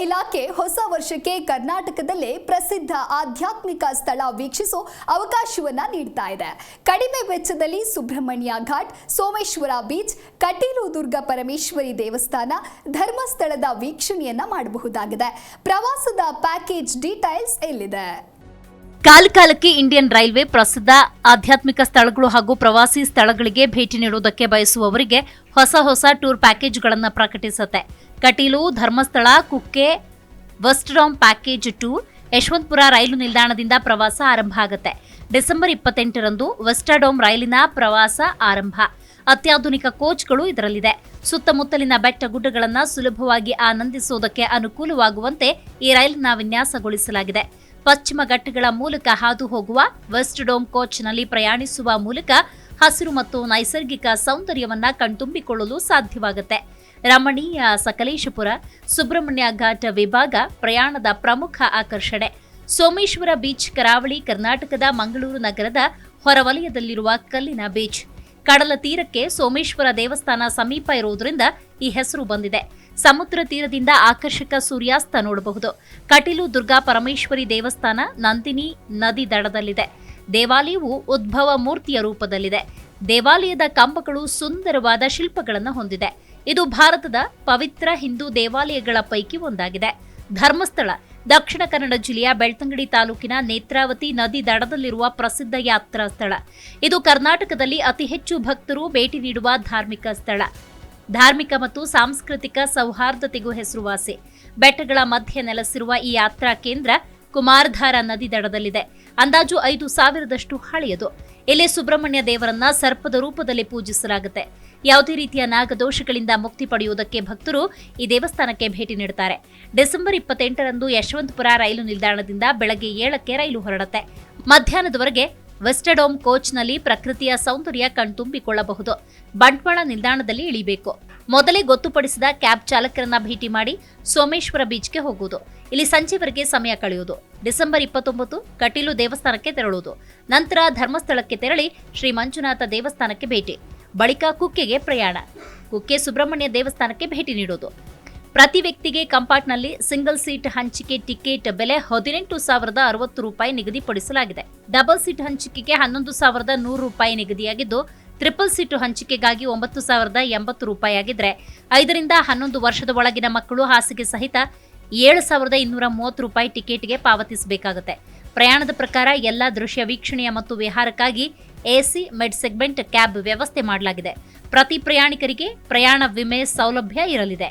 ಇಲಾಖೆ ಹೊಸ ವರ್ಷಕ್ಕೆ ಕರ್ನಾಟಕದಲ್ಲೇ ಪ್ರಸಿದ್ಧ ಆಧ್ಯಾತ್ಮಿಕ ಸ್ಥಳ ವೀಕ್ಷಿಸೋ ಅವಕಾಶವನ್ನ ನೀಡ್ತಾ ಇದೆ. ಕಡಿಮೆ ವೆಚ್ಚದಲ್ಲಿ ಸುಬ್ರಹ್ಮಣ್ಯ ಘಾಟ್, ಸೋಮೇಶ್ವರ ಬೀಚ್, ಕಟೀಲು ದುರ್ಗ ಪರಮೇಶ್ವರಿ ದೇವಸ್ಥಾನ ಧರ್ಮಸ್ಥಳದ ವೀಕ್ಷಣೆಯನ್ನ ಮಾಡಬಹುದಾಗಿದೆ. ಪ್ರವಾಸದ ಪ್ಯಾಕೇಜ್ ಡೀಟೈಲ್ಸ್ ಎಲ್ಲಿದೆ? ಕಾಲಕಾಲಕ್ಕೆ ಇಂಡಿಯನ್ ರೈಲ್ವೆ ಪ್ರಸಿದ್ಧ ಆಧ್ಯಾತ್ಮಿಕ ಸ್ಥಳಗಳು ಹಾಗೂ ಪ್ರವಾಸಿ ಸ್ಥಳಗಳಿಗೆ ಭೇಟಿ ನೀಡುವುದಕ್ಕೆ ಬಯಸುವವರಿಗೆ ಹೊಸ ಹೊಸ ಟೂರ್ ಪ್ಯಾಕೇಜ್ಗಳನ್ನು ಪ್ರಕಟಿಸುತ್ತೆ. ಕಟೀಲು, ಧರ್ಮಸ್ಥಳ, ಕುಕ್ಕೆ ವೆಸ್ಟ್ರಾಮ್ ಪ್ಯಾಕೇಜ್ ಟೂರ್ ಯಶವಂತಪುರ ರೈಲು ನಿಲ್ದಾಣದಿಂದ ಪ್ರವಾಸ ಆರಂಭ ಆಗುತ್ತೆ. ಡಿಸೆಂಬರ್ ಇಪ್ಪತ್ತೆಂಟರಂದು ವೆಸ್ಟಾಡೋಮ್ ರೈಲಿನ ಪ್ರವಾಸ ಆರಂಭ. ಅತ್ಯಾಧುನಿಕ ಕೋಚ್ಗಳು ಇದರಲ್ಲಿದೆ. ಸುತ್ತಮುತ್ತಲಿನ ಬೆಟ್ಟ ಗುಡ್ಡಗಳನ್ನು ಸುಲಭವಾಗಿ ಆನಂದಿಸುವುದಕ್ಕೆ ಅನುಕೂಲವಾಗುವಂತೆ ಈ ರೈಲಿನ ವಿನ್ಯಾಸಗೊಳಿಸಲಾಗಿದೆ. ಪಶ್ಚಿಮ ಘಟ್ಟಗಳ ಮೂಲಕ ಹಾದು ಹೋಗುವ ವೆಸ್ಟ್ ಡೋಮ್ ಕೋಚ್ನಲ್ಲಿ ಪ್ರಯಾಣಿಸುವ ಮೂಲಕ ಹಸಿರು ಮತ್ತು ನೈಸರ್ಗಿಕ ಸೌಂದರ್ಯವನ್ನ ಕಣ್ತುಂಬಿಕೊಳ್ಳಲು ಸಾಧ್ಯವಾಗುತ್ತೆ. ರಮಣೀಯ ಸಕಲೇಶಪುರ, ಸುಬ್ರಹ್ಮಣ್ಯ ಘಾಟ್ ವಿಭಾಗ ಪ್ರಯಾಣದ ಪ್ರಮುಖ ಆಕರ್ಷಣೆ. ಸೋಮೇಶ್ವರ ಬೀಚ್ ಕರಾವಳಿ ಕರ್ನಾಟಕದ ಮಂಗಳೂರು ನಗರದ ಹೊರವಲಯದಲ್ಲಿರುವ ಕಲ್ಲಿನ ಬೀಚ್. ಕಡಲ ತೀರಕ್ಕೆ ಸೋಮೇಶ್ವರ ದೇವಸ್ಥಾನ ಸಮೀಪ ಇರುವುದರಿಂದ ಈ ಹೆಸರು ಬಂದಿದೆ. ಸಮುದ್ರ ತೀರದಿಂದ ಆಕರ್ಷಕ ಸೂರ್ಯಾಸ್ತ ನೋಡಬಹುದು. ಕಟೀಲು ದುರ್ಗಾ ಪರಮೇಶ್ವರಿ ದೇವಸ್ಥಾನ ನಂದಿನಿ ನದಿ ದಡದಲ್ಲಿದೆ. ದೇವಾಲಯವು ಉದ್ಭವ ಮೂರ್ತಿಯ ರೂಪದಲ್ಲಿದೆ. ದೇವಾಲಯದ ಕಂಬಗಳು ಸುಂದರವಾದ ಶಿಲ್ಪಗಳನ್ನು ಹೊಂದಿದೆ. ಇದು ಭಾರತದ ಪವಿತ್ರ ಹಿಂದೂ ದೇವಾಲಯಗಳ ಪೈಕಿ ಒಂದಾಗಿದೆ. ಧರ್ಮಸ್ಥಳ, ದಕ್ಷಿಣ ಕನ್ನಡ ಜಿಲ್ಲೆಯ ಬೆಳ್ತಂಗಡಿ ತಾಲೂಕಿನ ನೇತ್ರಾವತಿ ನದಿ ದಡದಲ್ಲಿರುವ ಪ್ರಸಿದ್ಧ ಯಾತ್ರಾ ಸ್ಥಳ. ಇದು ಕರ್ನಾಟಕದಲ್ಲಿ ಅತಿ ಹೆಚ್ಚು ಭಕ್ತರು ಭೇಟಿ ನೀಡುವ ಧಾರ್ಮಿಕ ಸ್ಥಳ. ಧಾರ್ಮಿಕ ಮತ್ತು ಸಾಂಸ್ಕೃತಿಕ ಸೌಹಾರ್ದತೆಗೂ ಹೆಸರುವಾಸಿ. ಬೆಟ್ಟಗಳ ಮಧ್ಯೆ ನೆಲೆಸಿರುವ ಈ ಯಾತ್ರಾ ಕೇಂದ್ರ ಕುಮಾರಧಾರ ನದಿ ದಡದಲ್ಲಿದೆ. ಅಂದಾಜು ಐದು ಸಾವಿರದಷ್ಟು ಹಳೆಯದು. ಇಲ್ಲಿ ಸುಬ್ರಹ್ಮಣ್ಯ ದೇವರನ್ನ ಸರ್ಪದ ರೂಪದಲ್ಲಿ ಪೂಜಿಸಲಾಗುತ್ತೆ. ಯಾವುದೇ ರೀತಿಯ ನಾಗದೋಷಗಳಿಂದ ಮುಕ್ತಿ ಪಡೆಯುವುದಕ್ಕೆ ಭಕ್ತರು ಈ ದೇವಸ್ಥಾನಕ್ಕೆ ಭೇಟಿ ನೀಡುತ್ತಾರೆ ಡಿಸೆಂಬರ್ ಇಪ್ಪತ್ತೆಂಟರಂದು ಯಶವಂತಪುರ ರೈಲು ನಿಲ್ದಾಣದಿಂದ ಬೆಳಗ್ಗೆ ಏಳಕ್ಕೆ ರೈಲು ಹೊರಡುತ್ತೆ. ಮಧ್ಯಾಹ್ನದವರೆಗೆ ವೆಸ್ಟಡೋಮ್ ಕೋಚ್ನಲ್ಲಿ ಪ್ರಕೃತಿಯ ಸೌಂದರ್ಯ ಕಣ್ತುಂಬಿಕೊಳ್ಳಬಹುದು. ಬಂಟ್ವಾಳ ನಿಲ್ದಾಣದಲ್ಲಿ ಇಳಿಬೇಕು. ಮೊದಲೇ ಗೊತ್ತುಪಡಿಸಿದ ಕ್ಯಾಬ್ ಚಾಲಕರನ್ನ ಭೇಟಿ ಮಾಡಿ ಸೋಮೇಶ್ವರ ಬೀಚ್ಗೆ ಹೋಗುವುದು. ಇಲ್ಲಿ ಸಂಜೆವರೆಗೆ ಸಮಯ ಕಳೆಯುವುದು. ಡಿಸೆಂಬರ್ ಇಪ್ಪತ್ತೊಂಬತ್ತು, ಕಟೀಲು ದೇವಸ್ಥಾನಕ್ಕೆ ತೆರಳುವುದು. ನಂತರ ಧರ್ಮಸ್ಥಳಕ್ಕೆ ತೆರಳಿ ಶ್ರೀ ಮಂಜುನಾಥ ದೇವಸ್ಥಾನಕ್ಕೆ ಭೇಟಿ. ಬಳಿಕ ಕುಕ್ಕೆಗೆ ಪ್ರಯಾಣ. ಕುಕ್ಕೆ ಸುಬ್ರಹ್ಮಣ್ಯ ದೇವಸ್ಥಾನಕ್ಕೆ ಭೇಟಿ ನೀಡುವುದು. ಪ್ರತಿ ವ್ಯಕ್ತಿಗೆ ಕಂಪಾರ್ಟ್ನಲ್ಲಿ ಸಿಂಗಲ್ ಸೀಟ್ ಹಂಚಿಕೆ ಟಿಕೆಟ್ ಬೆಲೆ ಹದಿನೆಂಟು ಸಾವಿರದ ಅರವತ್ತು ರೂಪಾಯಿ ನಿಗದಿಪಡಿಸಲಾಗಿದೆ. ಡಬಲ್ ಸೀಟ್ ಹಂಚಿಕೆಗೆ ಹನ್ನೊಂದು ಸಾವಿರದ ನೂರು ರೂಪಾಯಿ ನಿಗದಿಯಾಗಿದ್ದು, ಟ್ರಿಪಲ್ ಸೀಟು ಹಂಚಿಕೆಗಾಗಿ ಒಂಬತ್ತು ಸಾವಿರದ ಎಂಬತ್ತು ರೂಪಾಯಿ ಆಗಿದ್ರೆ ಐದರಿಂದ ಹನ್ನೊಂದು ವರ್ಷದ ಒಳಗಿನ ಮಕ್ಕಳು ಹಾಸಿಗೆ ಸಹಿತ ಏಳು ಸಾವಿರದ ಇನ್ನೂರ ಮೂವತ್ತು ರೂಪಾಯಿ ಟಿಕೆಟ್ಗೆ ಪಾವತಿಸಬೇಕಾಗುತ್ತೆ. ಪ್ರಯಾಣದ ಪ್ರಕಾರ ಎಲ್ಲ ದೃಶ್ಯ ವೀಕ್ಷಣೆಯ ಮತ್ತು ವಿಹಾರಕ್ಕಾಗಿ ಎಸಿ, ಮೆಡ್ ಸೆಗ್ಮೆಂಟ್, ಕ್ಯಾಬ್ ವ್ಯವಸ್ಥೆ ಮಾಡಲಾಗಿದೆ. ಪ್ರತಿ ಪ್ರಯಾಣಿಕರಿಗೆ ಪ್ರಯಾಣ ವಿಮೆ ಸೌಲಭ್ಯ ಇರಲಿದೆ.